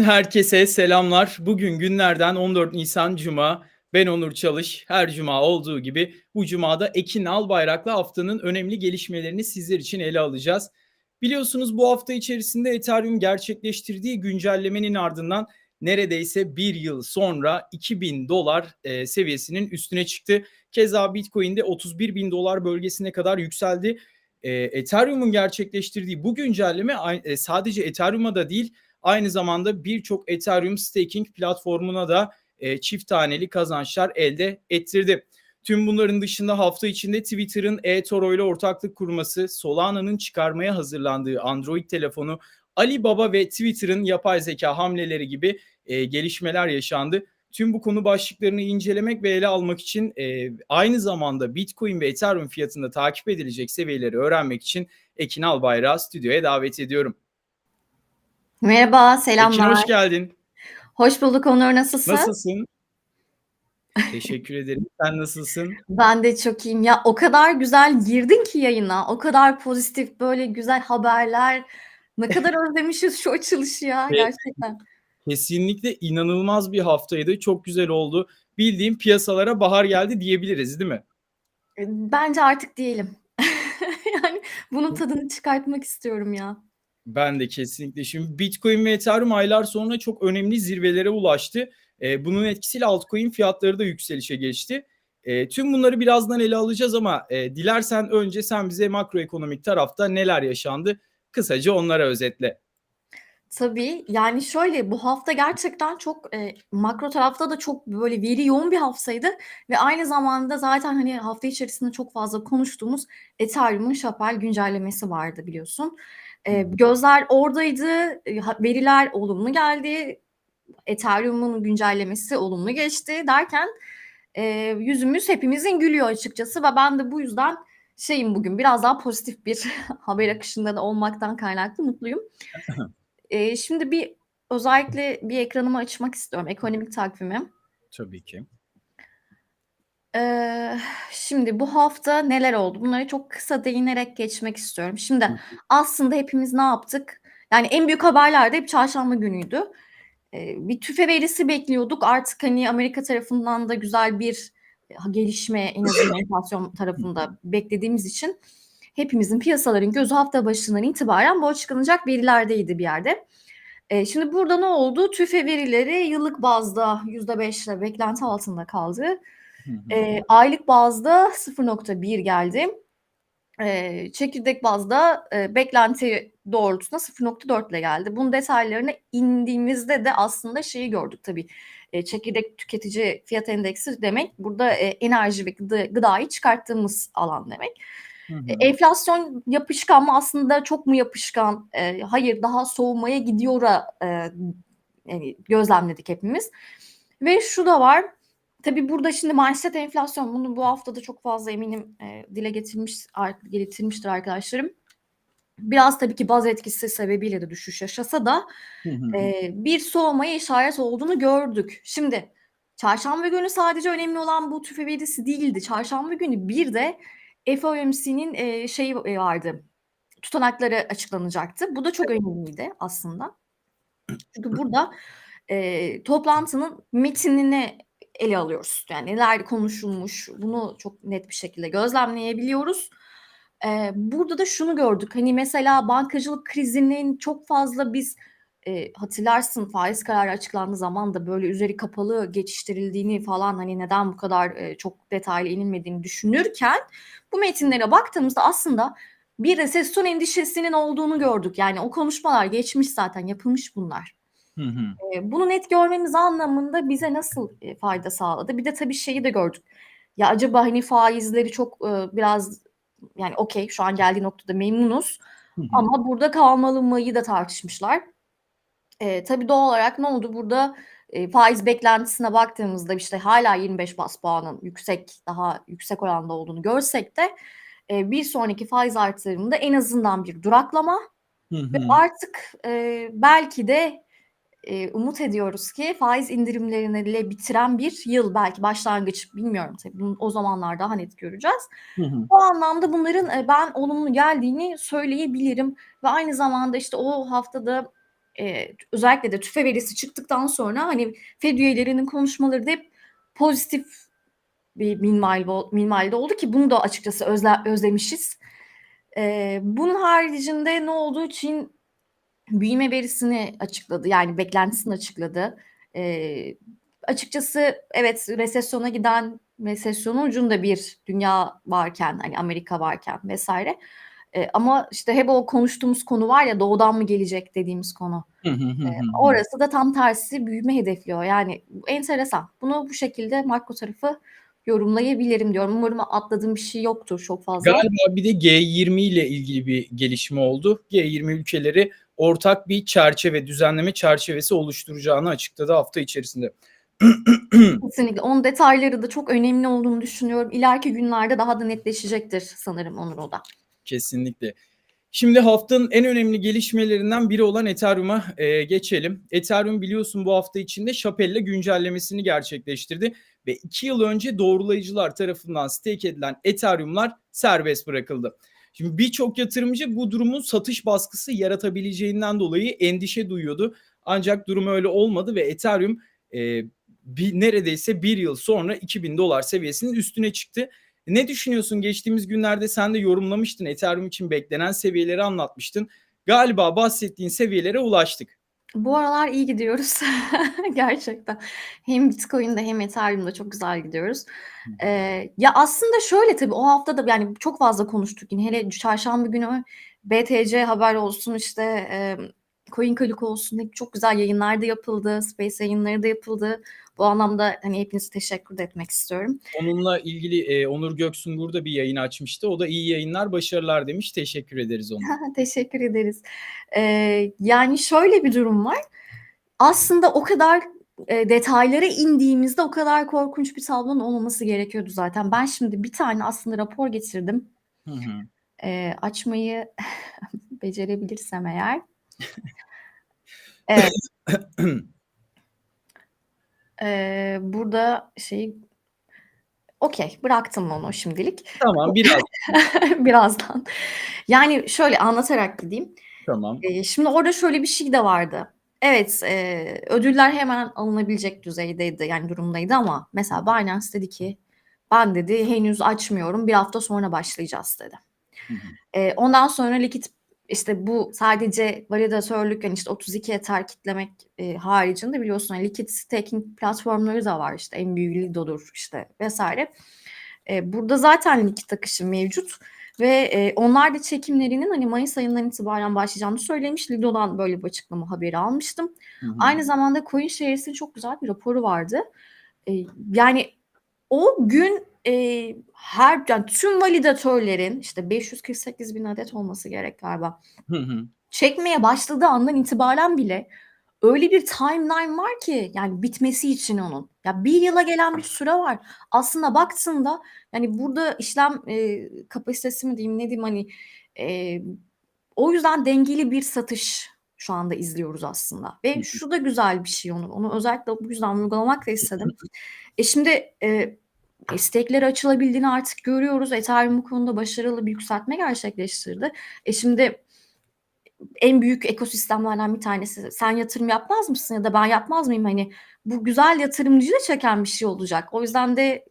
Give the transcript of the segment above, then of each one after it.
Herkese selamlar. Bugün günlerden 14 Nisan Cuma. Ben Onur Çalış. Her cuma olduğu gibi bu cumada Ekin Albayrak'la haftanın önemli gelişmelerini sizler için ele alacağız. Biliyorsunuz bu hafta içerisinde Ethereum gerçekleştirdiği güncellemenin ardından neredeyse bir yıl sonra 2000 dolar e, seviyesinin üstüne çıktı. Keza Bitcoin'de 31 bin dolar bölgesine kadar yükseldi. E, Ethereum'un gerçekleştirdiği bu güncelleme e, sadece Ethereum'a da değil Aynı zamanda birçok Ethereum staking platformuna da e, çift taneli kazançlar elde ettirdi. Tüm bunların dışında hafta içinde Twitter'ın eToro ile ortaklık kurması, Solana'nın çıkarmaya hazırlandığı Android telefonu, Alibaba ve Twitter'ın yapay zeka hamleleri gibi e, gelişmeler yaşandı. Tüm bu konu başlıklarını incelemek ve ele almak için e, aynı zamanda Bitcoin ve Ethereum fiyatında takip edilecek seviyeleri öğrenmek için Ekin Albayrak'ı stüdyoya davet ediyorum. Merhaba, Ekin selamlar. hoş geldin. Hoş bulduk Onur, nasılsın? Nasılsın? Teşekkür ederim. Sen nasılsın? Ben de çok iyiyim. Ya o kadar güzel girdin ki yayına. O kadar pozitif böyle güzel haberler. Ne kadar özlemişiz şu açılışı ya gerçekten. kesinlikle inanılmaz bir haftaydı. Çok güzel oldu. Bildiğin piyasalara bahar geldi diyebiliriz, değil mi? Bence artık diyelim. Yani bunun tadını çıkartmak istiyorum ya. Ben de kesinlikle. Şimdi Bitcoin ve Ethereum aylar sonra çok önemli zirvelere ulaştı. Eee, bunun etkisiyle altcoin fiyatları da yükselişe geçti. Eee, tüm bunları birazdan ele alacağız ama eee, dilersen önce sen bize makroekonomik tarafta neler yaşandı? Kısaca onlara özetle. Tabii. Yani şöyle, bu hafta gerçekten çok, eee, makro tarafta da çok böyle veri yoğun bir haftaydı ve aynı zamanda zaten, hani, hafta içerisinde çok fazla konuştuğumuz Ethereum'un Shapel güncellemesi vardı biliyorsun. Hı. gözler oradaydı. Veriler olumlu geldi. Ethereum'un güncellemesi olumlu geçti derken, eee, yüzümüz hepimizin gülüyor açıkçası ve ben de bu yüzden şeyim bugün, biraz daha pozitif bir haber akışında da olmaktan kaynaklı mutluyum. Eee, şimdi bir özellikle bir ekranımı açmak istiyorum, ekonomik takvimi. Tabii ki. Eee, şimdi bu hafta neler oldu? Bunlara çok kısa değinerek geçmek istiyorum. Hı Şimdi hı. aslında hepimiz ne yaptık? Yani en büyük haberler de hep çarşamba günüydü. Eee, bir tüfe verisi bekliyorduk. Artık, hani, Amerika tarafından da güzel bir ha gelişme en azından enflasyon tarafında beklediğimiz için hepimizin, piyasaların gözü hafta başından itibaren bu açıklanacak verilerdeydi bir yerde. Eee, şimdi burada ne oldu? TÜFE verileri yıllık bazda %5'le beklenti altında kaldı. Eee, aylık bazda 0.1 geldi. Eee, çekirdek bazda, eee, beklenti doğrultusunda 0.4'le geldi. Bunun detaylarına indiğimizde de aslında şeyi gördük tabii. Eee, çekirdek tüketici fiyat endeksi demek burada, eee, enerji ve gıda gıdayı çıkarttığımız alan demek. Hı E hı. enflasyon yapışkan mı? Aslında çok mu yapışkan? Eee, hayır, daha soğumaya gidiyor'a, eee, hani, gözlemledik hepimiz ve şu da var. Tabii burada şimdi manşet enflasyon. Bunu bu hafta da çok fazla eminim, eee, dile getirmiş getirmiştir arkadaşlarım. Biraz tabii ki baz etkisi sebebiyle de düşüş yaşasa da, eee, bir soğumaya işaret olduğunu gördük. Şimdi çarşamba günü sadece önemli olan bu tüfe verisi değildi. Çarşamba günü bir de FOMC'nin, eee, şeyi, eee, vardı, tutanakları açıklanacaktı. Bu da çok önemliydi aslında. Çünkü burada, eee, toplantının metinini ele alıyoruz. Yani neler konuşulmuş, bunu çok net bir şekilde gözlemleyebiliyoruz. Eee, burada da şunu gördük. Hani, mesela bankacılık krizinin çok fazla biz, eee, hatırlarsın faiz kararı açıklandığı zaman da böyle üzeri kapalı geçiştirildiğini falan, hani, neden bu kadar, eee, çok detaylı inilmediğini düşünürken bu metinlere baktığımızda aslında bir resesyon endişesinin olduğunu gördük. Yani o konuşmalar geçmiş zaten, yapılmış bunlar. Hı hı. Eee, bunu net görmemiz anlamında bize nasıl, eee, fayda sağladı? Bir de tabii şeyi de gördük. Ya, acaba, hani, faizleri çok, ııı, biraz yani okay, şu an geldiği noktada memnunuz Hı hı. ama burada kalmalı mıyı da tartışmışlar. Eee, tabii doğal olarak ne oldu? Burada, eee, faiz beklentisine baktığımızda, işte, hâlâ 25 bas puanın yüksek, daha yüksek oranda olduğunu görsek de, eee, bir sonraki faiz artırımında en azından bir duraklama Hı ve hı. artık, eee, belki de, eee, umut ediyoruz ki faiz indirimleriyle bitiren bir yıl, belki başlangıç, bilmiyorum tabii. Bunu o zamanlar daha net göreceğiz. Hı hı. Bu anlamda bunların, eee, ben olumlu geldiğini söyleyebilirim ve aynı zamanda, işte, o haftada eee, özellikle de tüfe verisi çıktıktan sonra hani Fed üyelerinin konuşmaları da hep pozitif bir minvalde oldu ki bunu da açıkçası özle, özlemişiz. Eee, bunun haricinde ne oldu? Çin büyüme verisini açıkladı. Yani beklentisini açıkladı. Eee, açıkçası evet resesyona giden resesyonun ucunda bir dünya varken hani Amerika varken vesaire. Eee, ama işte hep o konuştuğumuz konu var ya doğudan mı gelecek dediğimiz konu. Hı. orası da tam tersi büyüme hedefliyor. Yani enteresan. Bunu bu şekilde makro tarafı yorumlayabilirim diyorum. Umarım atladığım bir şey yoktur çok fazla. Galiba bir de G20 ile ilgili bir gelişme oldu. G20 ülkeleri ortak bir çerçeve, düzenleme çerçevesi oluşturacağını açıkladı hafta içerisinde. Kesinlikle. Onun detayları da çok önemli olduğunu düşünüyorum. İleriki günlerde daha da netleşecektir sanırım Onur o da. Kesinlikle. Şimdi haftanın en önemli gelişmelerinden biri olan Ethereum'a e, geçelim. Ethereum biliyorsun bu hafta içinde Şapelle güncellemesini gerçekleştirdi ve 2 yıl önce doğrulayıcılar tarafından stake edilen Ethereum'lar serbest bırakıldı. Şimdi birçok yatırımcı bu durumun satış baskısı yaratabileceğinden dolayı endişe duyuyordu. Ancak durum öyle olmadı ve Ethereum e, bir, neredeyse bir yıl sonra 2000 dolar seviyesinin üstüne çıktı. Ne düşünüyorsun? Geçtiğimiz günlerde sen de yorumlamıştın. Ethereum için beklenen seviyeleri anlatmıştın. Galiba bahsettiğin seviyelere ulaştık. Bu aralar iyi gidiyoruz. Gerçekten. Hem Bitcoin'de hem Ethereum'da çok güzel gidiyoruz. Ee, ya aslında şöyle tabii o hafta da yani çok fazla konuştuk yine. Hele çarşamba günü BTC haber olsun işte e, CoinClick olsun hep çok güzel yayınlar da yapıldı. Space yayınları da yapıldı. Bu anlamda hani hepinize teşekkür de etmek istiyorum. Onunla ilgili e, Onur Göksungur da bir yayın açmıştı. O da iyi yayınlar, başarılar demiş. Teşekkür ederiz ona. Teşekkür ederiz. Ee, yani şöyle bir durum var. Aslında o kadar e, detaylara indiğimizde o kadar korkunç bir tablonun olmaması gerekiyordu zaten. Ben şimdi bir tane aslında rapor getirdim. Hı hı. Ee, açmayı becerebilirsem eğer. Evet. Ee, burada şey okey bıraktım onu şimdilik. Tamam biraz. Birazdan. Yani şöyle anlatarak gideyim. Tamam. Ee, şimdi orada şöyle bir şey de vardı. Evet e, ödüller hemen alınabilecek düzeydeydi yani durumdaydı ama mesela Binance dedi ki ben dedi henüz açmıyorum bir hafta sonra başlayacağız dedi. Hı hı. E, ondan sonra likit işte bu sadece validatörlük yani işte 32 Ether kitlemek e, haricinde biliyorsun yani likit staking platformları da var işte en büyük Lido'dur işte vesaire. E, burada zaten likit akışı mevcut ve e, onlar da çekimlerinin hani Mayıs ayından itibaren başlayacağını söylemiş. Lido'dan böyle bir açıklama haberi almıştım. Hı hı. Aynı zamanda CoinShares'in çok güzel bir raporu vardı. E, yani o gün e, her yani tüm validatörlerin işte 548 bin adet olması gerek galiba Hı hı. çekmeye başladığı andan itibaren bile öyle bir timeline var ki yani bitmesi için onun. Ya bir yıla gelen bir süre var. Aslında baktığında yani burada işlem e, kapasitesi mi diyeyim ne diyeyim hani e, o yüzden dengeli bir satış şu anda izliyoruz aslında. Ve şu da güzel bir şey onu. Onu özellikle bu yüzden vurgulamak da istedim. E şimdi e, istekleri açılabildiğini artık görüyoruz. Ethereum bu konuda başarılı bir yükseltme gerçekleştirdi. E şimdi en büyük ekosistemlerden bir tanesi. Sen yatırım yapmaz mısın ya da ben yapmaz mıyım? Hani bu güzel yatırımcıyı da çeken bir şey olacak. O yüzden de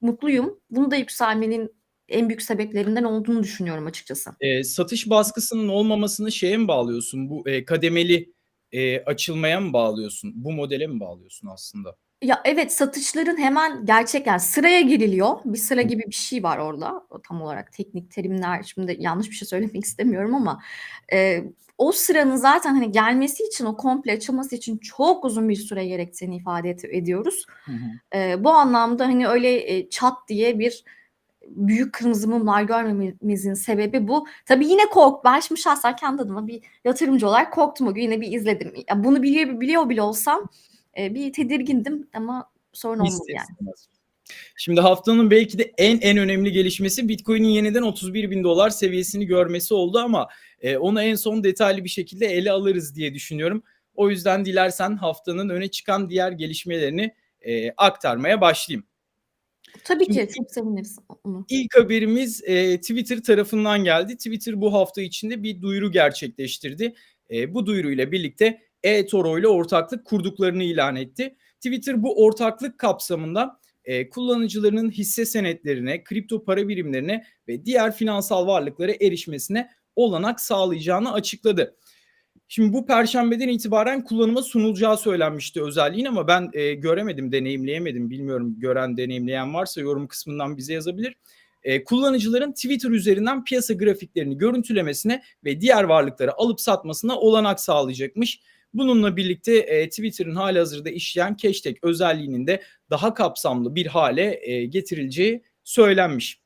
mutluyum. Bunu da yükselmenin en büyük sebeplerinden olduğunu düşünüyorum açıkçası. E, satış baskısının olmamasını şeye mi bağlıyorsun? Bu e, kademeli e, açılmaya mı bağlıyorsun? Bu modele mi bağlıyorsun aslında? Ya evet satışların hemen gerçek yani sıraya giriliyor. Bir sıra gibi bir şey var orada. O tam olarak teknik terimler şimdi yanlış bir şey söylemek istemiyorum ama e, o sıranın zaten hani gelmesi için o komple açılması için çok uzun bir süre gerektiğini ifade et, ediyoruz. Hı hı. E, bu anlamda hani öyle e, çat diye bir büyük kırmızı mumlar görmememizin sebebi bu. Tabii yine kork. Ben şimdi şahsen kendi adıma bir yatırımcı olarak korktum o gün yine bir izledim. Ya bunu biliyor, biliyor bile olsam e, bir tedirgindim ama sorun olmadı yani. Şimdi haftanın belki de en en önemli gelişmesi Bitcoin'in yeniden 31 bin dolar seviyesini görmesi oldu ama e, onu en son detaylı bir şekilde ele alırız diye düşünüyorum. O yüzden dilersen haftanın öne çıkan diğer gelişmelerini e, aktarmaya başlayayım. Tabii ki Şimdi çok seviniriz onu. İlk haberimiz e, Twitter tarafından geldi. Twitter bu hafta içinde bir duyuru gerçekleştirdi. e, bu duyuruyla birlikte eToro ile ortaklık kurduklarını ilan etti. Twitter bu ortaklık kapsamında e, kullanıcılarının hisse senetlerine, kripto para birimlerine ve diğer finansal varlıklara erişmesine olanak sağlayacağını açıkladı. Şimdi bu perşembeden itibaren kullanıma sunulacağı söylenmişti özelliğin ama ben e, göremedim, deneyimleyemedim. Bilmiyorum gören, deneyimleyen varsa yorum kısmından bize yazabilir. E, kullanıcıların Twitter üzerinden piyasa grafiklerini görüntülemesine ve diğer varlıkları alıp satmasına olanak sağlayacakmış. Bununla birlikte e, Twitter'ın hali hazırda işleyen hashtag özelliğinin de daha kapsamlı bir hale e, getirileceği söylenmiş.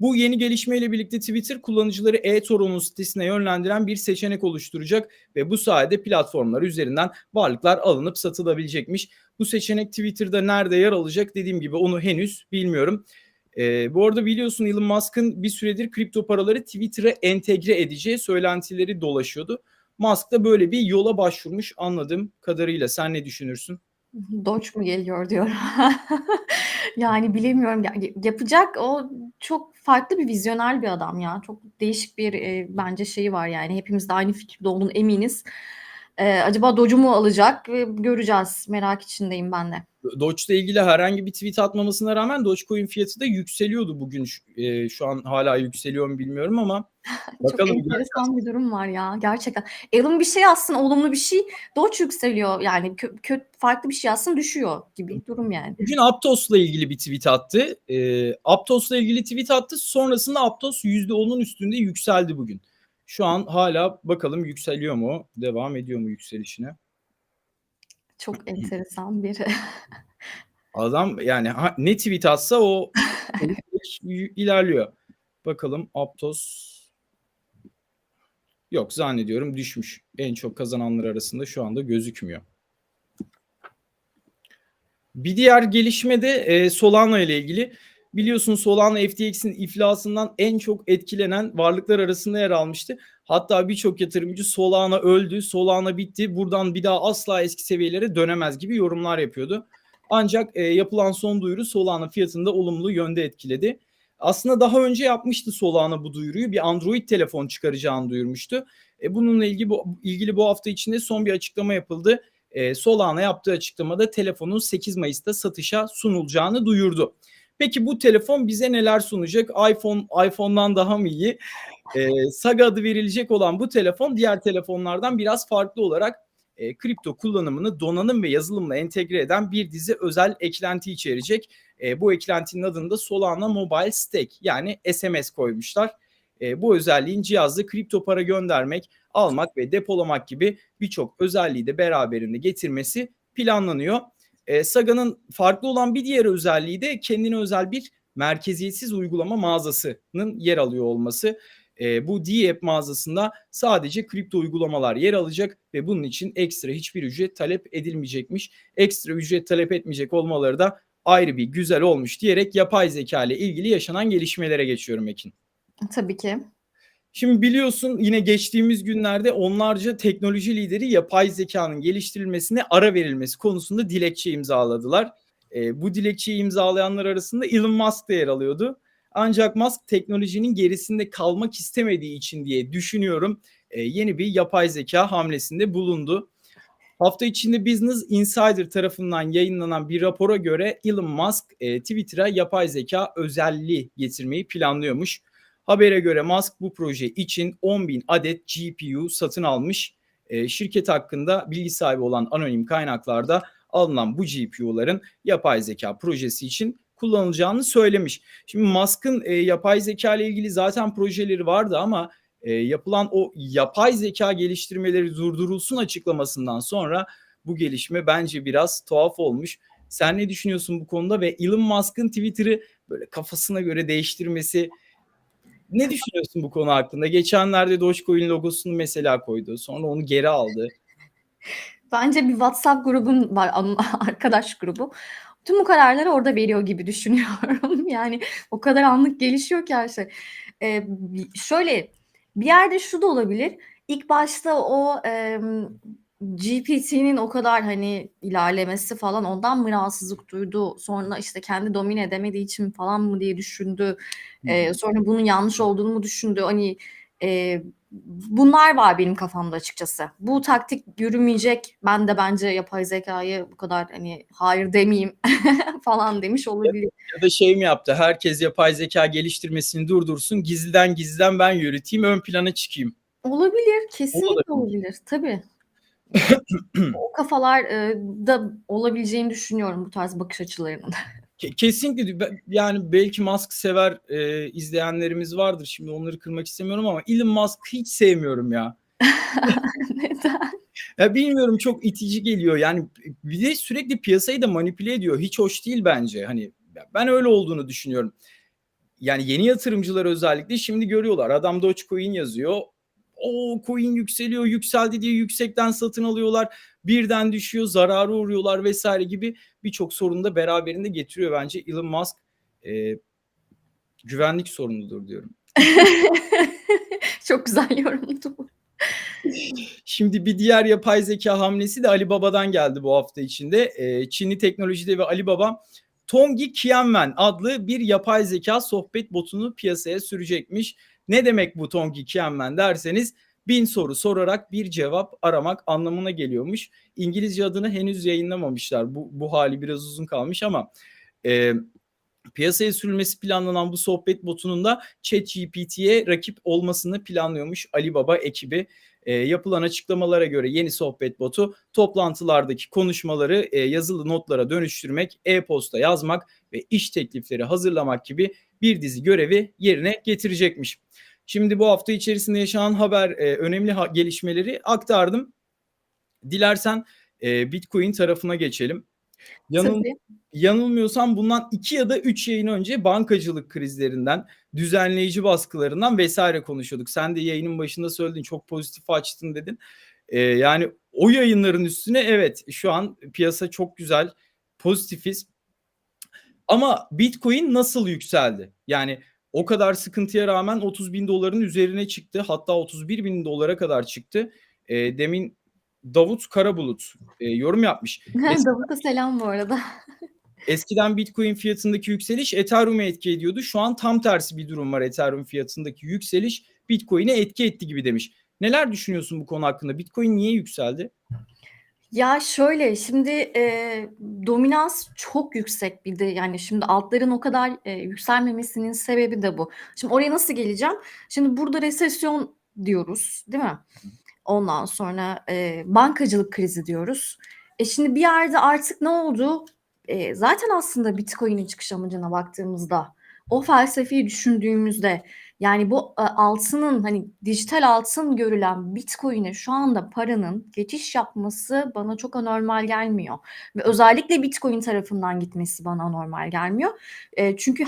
Bu yeni gelişmeyle birlikte Twitter kullanıcıları eToro'nun sitesine yönlendiren bir seçenek oluşturacak ve bu sayede platformlar üzerinden varlıklar alınıp satılabilecekmiş. Bu seçenek Twitter'da nerede yer alacak dediğim gibi onu henüz bilmiyorum. Ee, bu arada biliyorsun Elon Musk'ın bir süredir kripto paraları Twitter'a entegre edeceği söylentileri dolaşıyordu. Musk da böyle bir yola başvurmuş anladığım kadarıyla. Sen ne düşünürsün? Doge mu geliyor diyor. yani bilemiyorum. Ya, yapacak o çok farklı bir vizyoner bir adam ya. Çok değişik bir e, bence şeyi var yani. Hepimiz de aynı fikirde olduğunu eminiz. E, acaba Doge'u mu alacak? E, göreceğiz. Merak içindeyim ben de. Doge ile ilgili herhangi bir tweet atmamasına rağmen Dogecoin fiyatı da yükseliyordu bugün. E, şu an hala yükseliyor mu bilmiyorum ama bakalım. Çok enteresan bir durum var ya gerçekten. Elon bir şey yazsın olumlu bir şey Doge yükseliyor yani kötü farklı bir şey yazsın düşüyor gibi durum yani. Bugün Aptos'la ilgili bir tweet attı. E, Aptos'la ilgili tweet attı. Sonrasında Aptos %10'un üstünde yükseldi bugün. Şu an hala bakalım yükseliyor mu? Devam ediyor mu yükselişine? Çok enteresan bir Adam yani ha, ne tweet atsa o ilerliyor. Bakalım Aptos yok zannediyorum düşmüş. En çok kazananlar arasında şu anda gözükmüyor. Bir diğer gelişme de e, Solana ile ilgili. Biliyorsun Solana FTX'in iflasından en çok etkilenen varlıklar arasında yer almıştı. Hatta birçok yatırımcı Solana öldü, Solana bitti, buradan bir daha asla eski seviyelere dönemez gibi yorumlar yapıyordu. Ancak e, yapılan son duyuru Solana fiyatını da olumlu yönde etkiledi. Aslında daha önce yapmıştı Solana bu duyuruyu. Bir Android telefon çıkaracağını duyurmuştu. E, bununla ilgili bu, ilgili bu hafta içinde son bir açıklama yapıldı. E, Solana yaptığı açıklamada telefonun 8 Mayıs'ta satışa sunulacağını duyurdu. Peki bu telefon bize neler sunacak? iPhone iPhone'dan daha mı iyi? E, Saga adı verilecek olan bu telefon diğer telefonlardan biraz farklı olarak e, kripto kullanımını donanım ve yazılımla entegre eden bir dizi özel eklenti içerecek. E, bu eklentinin adını da Solana Mobile Stack yani SMS koymuşlar. E, bu özelliğin cihazda kripto para göndermek, almak ve depolamak gibi birçok özelliği de beraberinde getirmesi planlanıyor. E, Saga'nın farklı olan bir diğer özelliği de kendine özel bir merkeziyetsiz uygulama mağazasının yer alıyor olması. E, bu D-App mağazasında sadece kripto uygulamalar yer alacak ve bunun için ekstra hiçbir ücret talep edilmeyecekmiş. Ekstra ücret talep etmeyecek olmaları da ayrı bir güzel olmuş diyerek yapay zeka ile ilgili yaşanan gelişmelere geçiyorum Ekin. Tabii ki. Şimdi biliyorsun yine geçtiğimiz günlerde onlarca teknoloji lideri yapay zekanın geliştirilmesine ara verilmesi konusunda dilekçe imzaladılar. E, bu dilekçeyi imzalayanlar arasında Elon Musk da yer alıyordu. Ancak Musk teknolojinin gerisinde kalmak istemediği için diye düşünüyorum e, yeni bir yapay zeka hamlesinde bulundu. Hafta içinde Business Insider tarafından yayınlanan bir rapora göre Elon Musk e, Twitter'a yapay zeka özelliği getirmeyi planlıyormuş. Habere göre Musk bu proje için 10 bin adet GPU satın almış. E, şirket hakkında bilgi sahibi olan anonim kaynaklarda alınan bu GPU'ların yapay zeka projesi için kullanılacağını söylemiş. Şimdi Musk'ın e, yapay zeka ile ilgili zaten projeleri vardı ama e, yapılan o yapay zeka geliştirmeleri durdurulsun açıklamasından sonra bu gelişme bence biraz tuhaf olmuş. Sen ne düşünüyorsun bu konuda ve Elon Musk'ın Twitter'ı böyle kafasına göre değiştirmesi ne düşünüyorsun bu konu hakkında? Geçenlerde Dogecoin logosunu mesela koydu. Sonra onu geri aldı. Bence bir WhatsApp grubun var arkadaş grubu. Tüm bu kararları orada veriyor gibi düşünüyorum. yani o kadar anlık gelişiyor ki her şey. Ee, şöyle bir yerde şu da olabilir. İlk başta o e, GPT'nin o kadar hani ilerlemesi falan ondan mı rahatsızlık duydu? Sonra işte kendi domine edemediği için falan mı diye düşündü? Ee, sonra bunun yanlış olduğunu mu düşündü? Hani Eee, bunlar var benim kafamda açıkçası. Bu taktik yürümeyecek. Ben de bence yapay zekâya bu kadar, hani, hayır demeyeyim falan demiş olabilir. Ya da şey mi yaptı? Herkes yapay zekâ geliştirmesini durdursun. Gizliden gizliden ben yürüteyim, ön plana çıkayım. Olabilir, kesinlikle olabilir. olabilir. Tabii. O kafalar, da olabileceğini düşünüyorum bu tarz bakış açılarının. Ke kesinlikle yani belki Musk sever, eee, izleyenlerimiz vardır. Şimdi onları kırmak istemiyorum ama Elon Musk'ı hiç sevmiyorum ya. Neden? Ya bilmiyorum çok itici geliyor. Yani bir de sürekli piyasayı da manipüle ediyor. Hiç hoş değil bence. Hani ben öyle olduğunu düşünüyorum. Yani yeni yatırımcılar özellikle şimdi görüyorlar. Adam Dogecoin yazıyor. O coin yükseliyor, yükseldi diye yüksekten satın alıyorlar. Birden düşüyor, zarara uğruyorlar vesaire gibi birçok sorunu da beraberinde getiriyor bence Elon Musk. Eee, güvenlik sorunudur diyorum. Çok güzel yorumdu bu. Şimdi bir diğer yapay zekâ hamlesi de Alibaba'dan geldi bu hafta içinde. Eee, Çinli teknoloji devi Alibaba, Tongyi Qianwen adlı bir yapay zekâ sohbet botunu piyasaya sürecekmiş. Ne demek bu Tongyi Qianwen derseniz 1000 soru sorarak bir cevap aramak anlamına geliyormuş. İngilizce adını henüz yayınlamamışlar. Bu bu hâli biraz uzun kalmış ama, eee, piyasaya sürülmesi planlanan bu sohbet botunun da ChatGPT'ye rakip olmasını planlıyormuş Alibaba ekibi. Eee, yapılan açıklamalara göre yeni sohbet botu toplantılardaki konuşmaları, eee, yazılı notlara dönüştürmek, e-posta yazmak ve iş teklifleri hazırlamak gibi bir dizi görevi yerine getirecekmiş. Şimdi bu hafta içerisinde yaşanan haber, eee, önemli ha gelişmeleri aktardım. Dilersen, eee, Bitcoin tarafına geçelim. Yanıl Tabii. yanılmıyorsam bundan 2 ya da 3 yayın önce bankacılık krizlerinden, düzenleyici baskılarından vesaire konuşuyorduk. Sen de yayının başında söyledin, çok pozitif açtın dedin. Eee, yani o yayınların üstüne evet, şu an piyasa çok güzel, pozitifiz. Ama Bitcoin nasıl yükseldi? Yani o kadar sıkıntıya rağmen $30.000'ın üzerine çıktı. Hatta $31.000'a kadar çıktı. Eee, demin Davut Karabulut, eee, yorum yapmış. Davut'a selam bu arada. eskiden Bitcoin fiyatındaki yükseliş Ethereum'a etki ediyordu. Şu an tam tersi bir durum var. Ethereum fiyatındaki yükseliş Bitcoin'e etki etti gibi demiş. Neler düşünüyorsun bu konu hakkında? Bitcoin niye yükseldi? Ya şöyle, şimdi, eee, dominans çok yüksek bir de yani şimdi altların o kadar, eee, yükselmemesinin sebebi de bu. Şimdi oraya nasıl geleceğim? Şimdi burada resesyon diyoruz, değil mi? Ondan sonra, eee, bankacılık krizi diyoruz. E, şimdi bir yerde artık ne oldu? Eee, zaten aslında Bitcoin'in çıkış amacına baktığımızda, o felsefeyi düşündüğümüzde, yani bu, eee, altının, hani, dijital altın görülen Bitcoin'e şu anda paranın geçiş yapması bana çok anormal gelmiyor ve özellikle Bitcoin tarafından gitmesi bana anormal gelmiyor. Eee, çünkü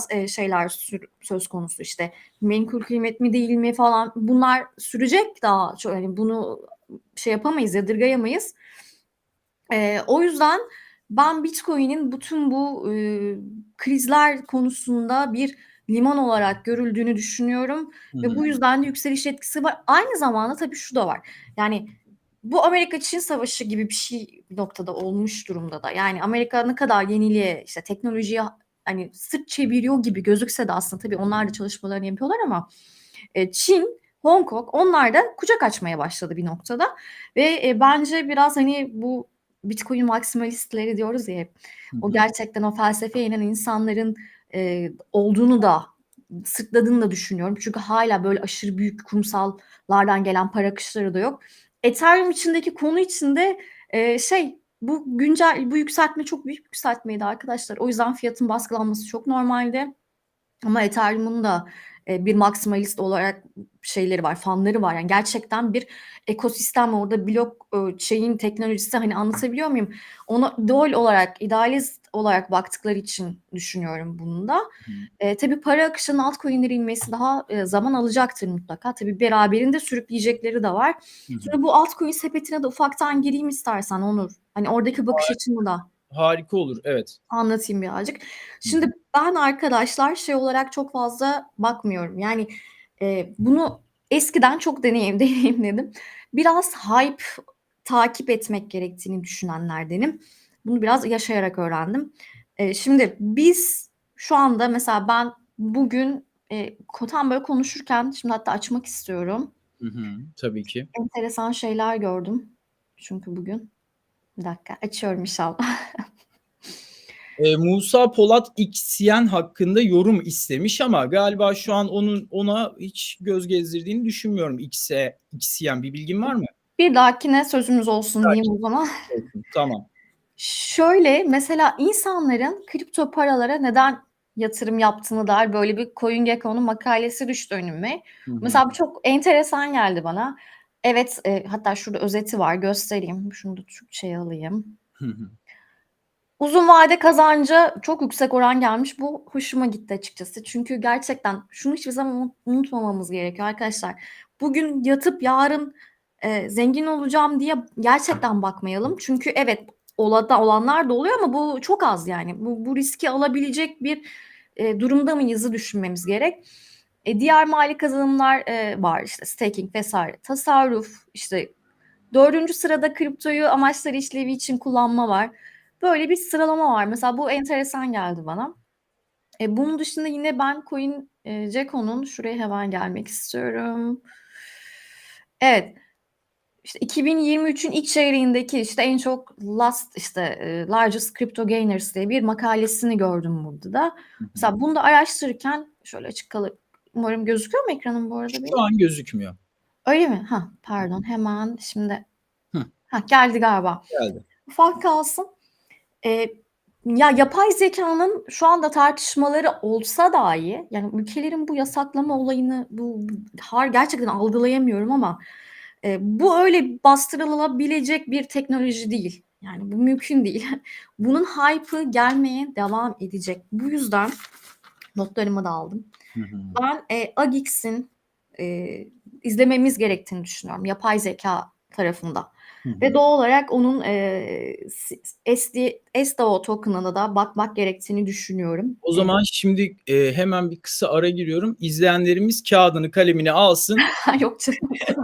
s eee, şeyler sür söz konusu, işte, menkul kıymet mi değil mi falan bunlar sürecek daha ço hani, bunu şey yapamayız, yadırgayamayız. Eee, o yüzden ben Bitcoin'in bütün bu, ııı, krizler konusunda bir liman olarak görüldüğünü düşünüyorum ve bu yüzden de yükseliş etkisi var. Aynı zamanda tabii şu da var. Yani bu Amerika-Çin savaşı gibi bir şey bir noktada olmuş durumda da. Yani Amerika ne kadar yeniliğe, işte, teknolojiye, hani, sırt çeviriyor gibi gözükse de aslında tabii onlar da çalışmalarını yapıyorlar ama, eee, Çin, Hong Kong onlar da kucak açmaya başladı bir noktada ve, eee, bence biraz, hani, bu Bitcoin maksimalistleri diyoruz ya hep, o gerçekten o felsefeye inanan insanların, eee, olduğunu da sırtladığını da düşünüyorum. Çünkü hâlâ böyle aşırı büyük kurumsallardan gelen para akışları da yok. Ethereum içindeki konu için de, eee, şey, bu güncel bu yükseltme çok büyük yükseltmeydi arkadaşlar. O yüzden fiyatın baskılanması çok normaldi ama Ethereum'un da, eee, bir maksimalist olarak şeyleri var, fanları var. Yani gerçekten bir ekosistem orada blok, ııı, chain teknolojisi, hani, anlatabiliyor muyum? Ona idol olarak, idealist olarak baktıkları için düşünüyorum bunu da. Hı. Eee, tabii para akışının altcoin'lere inmesi daha, eee, zaman alacaktır mutlaka. Tabii beraberinde sürükleyecekleri de var. Hı. Sonra bu altcoin sepetine de ufaktan gireyim istersen Onur. Hani, oradaki bakış açımı da Harika olur, evet. anlatayım birazcık. Hı Şimdi hı. ben arkadaşlar şey olarak çok fazla bakmıyorum. Yani, eee, bunu eskiden çok deneyim deneyimledim. Biraz hype takip etmek gerektiğini düşünenlerdenim. Bunu biraz yaşayarak öğrendim. Eee, şimdi biz şu anda mesela ben bugün eee, ko tam böyle konuşurken şimdi hatta açmak istiyorum. Hı hı. Tabii ki. Enteresan şeyler gördüm çünkü bugün. Bir dakika, açıyorum inşallah. Eee, Musa Polat XYen hakkında yorum istemiş ama galiba şu an onun ona hiç göz gezdirdiğini düşünmüyorum. X'e XYen bir bilgin var mı? Bir dahakine sözümüz olsun Bir diyeyim o zaman. Tamam. Şöyle, mesela insanların kripto paralara neden yatırım yaptığına dair böyle bir CoinGecko'nun makalesi düştü önüme. Hı hı. Mesela bu çok enteresan geldi bana. Evet, eee, hatta şurada özeti var, göstereyim. Şunu da Türkçeye alayım. Hı hı. Uzun vade kazanca çok yüksek oran gelmiş. Bu hoşuma gitti açıkçası. Çünkü gerçekten şunu hiçbir zaman unut unutmamamız gerekiyor arkadaşlar. Bugün yatıp yarın, eee, zengin olacağım diye gerçekten bakmayalım. Çünkü evet, ola da olanlar da oluyor ama bu çok az yani. Bu bu riski alabilecek bir, eee, durumda mıyızı düşünmemiz gerek. E, diğer mali kazanımlar, eee, var işte staking vs. tasarruf, işte 4. sırada kriptoyu amaçları işlevi için kullanma var. Böyle bir sıralama var. Mesela bu enteresan geldi bana. E, bunun dışında yine ben Coin eee, Gecko'nun şuraya hemen gelmek istiyorum. Evet. İşte 2023'ün ilk çeyreğindeki işte en çok last işte, eee, largest crypto gainers diye bir makalesini gördüm burada da. Mesela bunu da araştırırken şöyle açık umarım gözüküyor mu ekranım bu arada benim? Şu an gözükmüyor. Öyle mi? Hah, pardon hemen şimdi Hıh. Hah, geldi galiba. Geldi. Ufak kalsın. Eee, ya yapay zekânın şu anda tartışmaları olsa dahi yani ülkelerin bu yasaklama olayını bu har gerçekten algılayamıyorum ama, eee, bu öyle bastırılabilecek bir teknoloji değil. Yani bu mümkün değil. Bunun hype'ı gelmeye devam edecek. Bu yüzden notlarımı da aldım. Hı hı. Ben, eee, Agix'in, eee, izlememiz gerektiğini düşünüyorum yapay zekâ tarafında Hı ve doğal olarak onun, s SD SDAO token'ına da bakmak gerektiğini düşünüyorum. O zaman şimdi, eee, hemen bir kısa ara giriyorum. İzleyenlerimiz kâğıdını kalemini alsın. Yok canım.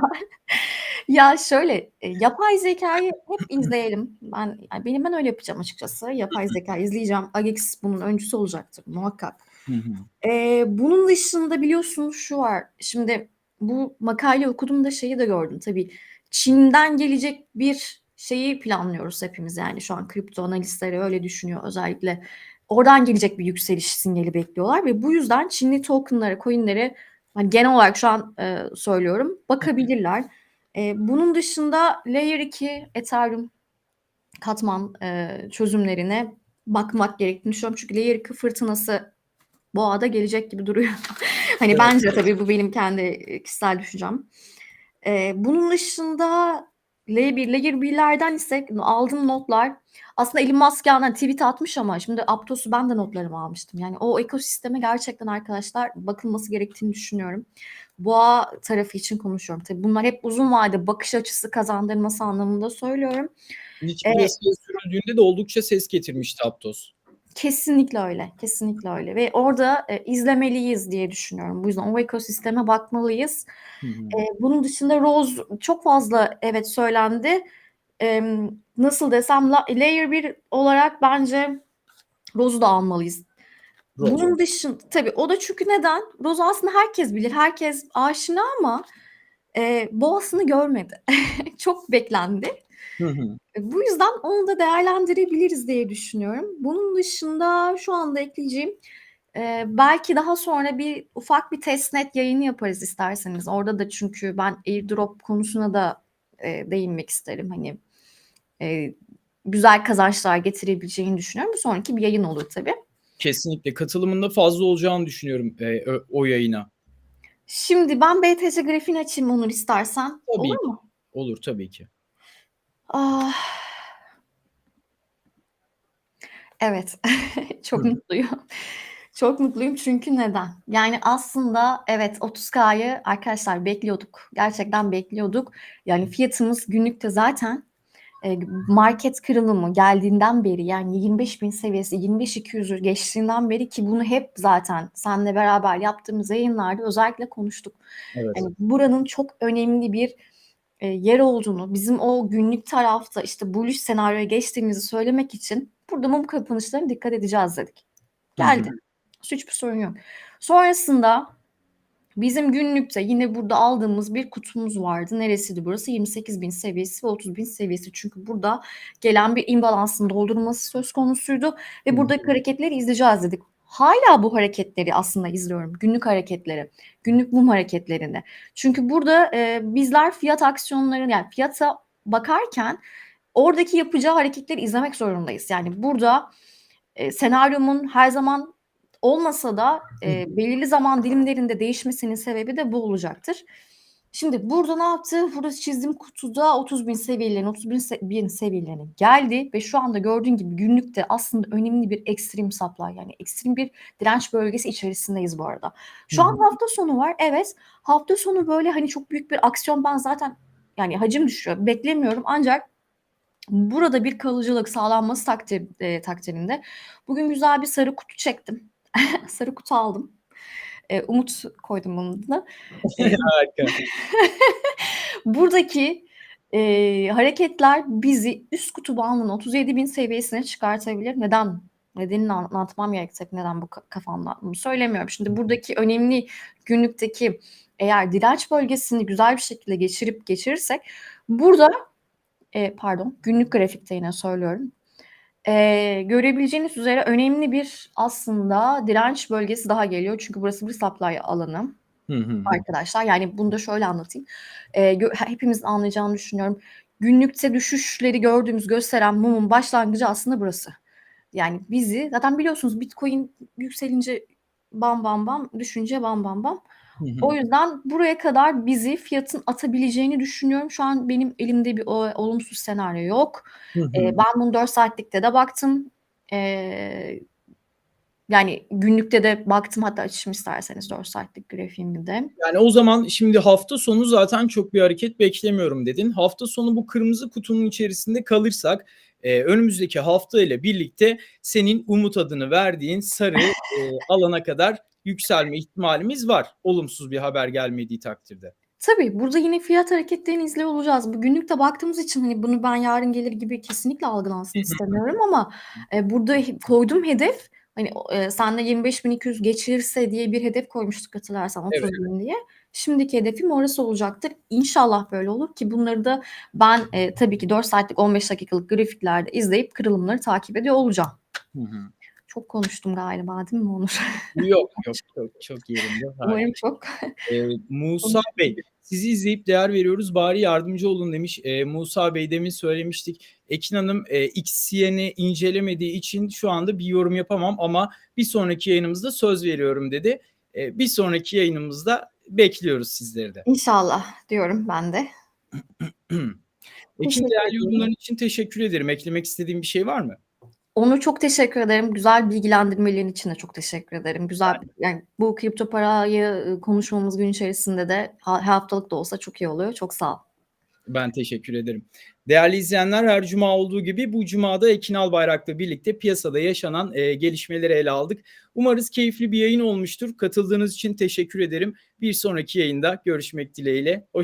Ya şöyle, eee, yapay zekâyı hep izleyelim. Ben yani benim ben öyle yapacağım açıkçası. Yapay zekâ izleyeceğim. Agix bunun öncüsü olacaktır muhakkak. Hı bunun dışında biliyorsunuz şu var. Şimdi bu makaleyi okuduğumda şeyi de gördüm tabii. Çin'den gelecek bir şeyi planlıyoruz hepimiz yani şu an kripto analistleri öyle düşünüyor özellikle. Oradan gelecek bir yükseliş sinyali bekliyorlar ve bu yüzden Çinli token'lara, coin'lere hani genel olarak şu an, eee, söylüyorum bakabilirler. Eee, bunun dışında Layer 2 Ethereum katman, eee, çözümlerine bakmak gerektiğini düşünüyorum. Çünkü Layer 2 fırtınası boğada gelecek gibi duruyor. Hani Evet. bence tabii bu benim kendi, eee, kişisel düşüncem. Eee, bunun dışında Layer 1, Layer 1'lerden ise aldığım notlar aslında Elon Musk yani tweet atmış ama şimdi Aptos'u ben de notlarımı almıştım. Yani o ekosisteme gerçekten arkadaşlar bakılması gerektiğini düşünüyorum. Boğa tarafı için konuşuyorum. Tabii bunlar hep uzun vade bakış açısı kazandırması anlamında söylüyorum. Eee piyasaya sürüldüğünde de oldukça ses getirmişti Aptos. Kesinlikle öyle, kesinlikle öyle ve orada, eee, izlemeliyiz diye düşünüyorum. Bu yüzden o ekosisteme bakmalıyız. Hı hı. Eee, bunun dışında Rose çok fazla evet söylendi. Emm, nasıl desem la Layer 1 olarak bence Rose'u da almalıyız. Rose. Bunun dışın tabii o da çünkü neden? Rose'u aslında herkes bilir, herkes aşina ama, eee, boğasını görmedi. Çok beklendi. Hı hı. E, bu yüzden onu da değerlendirebiliriz diye düşünüyorum. Bunun dışında şu anda ekleyeceğim, eee, belki daha sonra bir ufak bir testnet yayını yaparız isterseniz. Orada da çünkü ben airdrop konusuna da, eee, değinmek isterim. Hani, eee, güzel kazançlar getirebileceğini düşünüyorum. Bu sonraki bir yayın olur tabii. Kesinlikle katılımın da fazla olacağını düşünüyorum, eee, ö o yayına. Şimdi ben BTC grafiğini açayım Onur istersen. Tabii Olur ki. mu? Olur tabii ki. Ah. Evet. Çok Hı. mutluyum. Çok mutluyum çünkü neden? Yani aslında evet 30K'yı arkadaşlar bekliyorduk. Gerçekten bekliyorduk. Yani fiyatımız günlükte zaten, eee, market kırılımı geldiğinden beri yani 25.000 seviyesi 25.200'ü geçtiğinden beri ki bunu hep zaten seninle beraber yaptığımız yayınlarda özellikle konuştuk. Evet. Yani buranın çok önemli bir, eee, yer olduğunu, bizim o günlük tarafta işte bullish senaryoya geçtiğimizi söylemek için burada mum kapanışlarına dikkat edeceğiz dedik. Geldi. Hiçbir sorun yok. Sonrasında Bizim günlükte yine burada aldığımız bir kutumuz vardı. Neresiydi burası? 28.000 seviyesi ve 30.000 seviyesi. Çünkü burada gelen bir imbalansın doldurulması söz konusuydu ve buradaki hareketleri izleyeceğiz dedik. Hala bu hareketleri aslında izliyorum. Günlük hareketleri, günlük mum hareketlerini. Çünkü burada e, bizler fiyat aksiyonları yani fiyata bakarken oradaki yapacağı hareketleri izlemek zorundayız. Yani burada e, senaryomun her zaman olmasa da e, belirli zaman dilimlerinde değişmesinin sebebi de bu olacaktır. Şimdi burada ne yaptı? Burada çizdiğim kutuda 30 bin seviyelerin 30 bin, se- bin seviyelerine geldi ve şu anda gördüğün gibi günlükte aslında önemli bir ekstrem supply yani ekstrem bir direnç bölgesi içerisindeyiz bu arada. Şu Hı an hafta sonu var evet hafta sonu böyle hani çok büyük bir aksiyon ben zaten yani hacim düşüyor beklemiyorum ancak burada bir kalıcılık sağlanması takdir, e, takdirinde bugün güzel bir sarı kutu çektim. sarı kutu aldım. E, Umut koydum bunun adına. Harika. Buradaki e, hareketler bizi üst kutu bandının 37 bin seviyesine çıkartabilir. Neden? Nedenini anlatmam gerekecek. Neden bu ka- kafamda bunu söylemiyorum. Şimdi buradaki önemli günlükteki eğer direnç bölgesini güzel bir şekilde geçirip geçirirsek burada e, pardon günlük grafikte yine söylüyorum. E, görebileceğiniz üzere önemli bir aslında direnç bölgesi daha geliyor. Çünkü burası bir supply alanı Hı hı. arkadaşlar. Yani bunu da şöyle anlatayım. Ee, gö- hepimizin anlayacağını düşünüyorum. Günlükte düşüşleri gördüğümüz gösteren mumun başlangıcı aslında burası. Yani bizi zaten biliyorsunuz Bitcoin yükselince bam bam bam, düşünce bam bam bam. Hı hı. O yüzden buraya kadar bizi fiyatın atabileceğini düşünüyorum. Şu an benim elimde bir o, olumsuz senaryo yok. Hı hı. Ee, ben bunu 4 saatlikte de baktım. Ee, yani günlükte de baktım hatta açayım isterseniz 4 saatlik grafiğimi de. Yani o zaman şimdi hafta sonu zaten çok bir hareket beklemiyorum dedin. Hafta sonu bu kırmızı kutunun içerisinde kalırsak e, önümüzdeki hafta ile birlikte senin umut adını verdiğin sarı e, alana kadar yükselme ihtimalimiz var. Olumsuz bir haber gelmediği takdirde. Tabii burada yine fiyat hareketlerini izliyor olacağız. Bu günlükte baktığımız için hani bunu ben yarın gelir gibi kesinlikle algılansın istemiyorum ama e, burada koyduğum hedef hani e, sen de 25.200 geçirirse diye bir hedef koymuştuk hatırlarsan 30 Evet. bin diye. Şimdiki hedefim orası olacaktır. İnşallah böyle olur ki bunları da ben e, tabii ki 4 saatlik 15 dakikalık grafiklerde izleyip kırılımları takip ediyor olacağım. Hı hı. Çok konuştum galiba değil mi Onur? Yok yok çok çok yerinde. Harika. Umarım çok. Ee, Musa Bey, sizi izleyip değer veriyoruz. Bari yardımcı olun demiş. Ee, Musa Bey demin söylemiştik. Ekin Hanım e, XCN'i incelemediği için şu anda bir yorum yapamam ama bir sonraki yayınımızda söz veriyorum dedi. Ee, bir sonraki yayınımızda bekliyoruz sizleri de. İnşallah diyorum ben de. Ekin değerli yorumların için teşekkür ederim. Eklemek istediğim bir şey var mı? Onur çok teşekkür ederim. Güzel bilgilendirmelerin için de çok teşekkür ederim. Güzel yani bu kripto parayı e, konuşmamız gün içerisinde de ha- haftalık da olsa çok iyi oluyor. Çok sağ ol. Ben teşekkür ederim. Değerli izleyenler her cuma olduğu gibi bu cumada Ekin Albayrak'la birlikte piyasada yaşanan e, gelişmeleri ele aldık. Umarız keyifli bir yayın olmuştur. Katıldığınız için teşekkür ederim. Bir sonraki yayında görüşmek dileğiyle. Hoş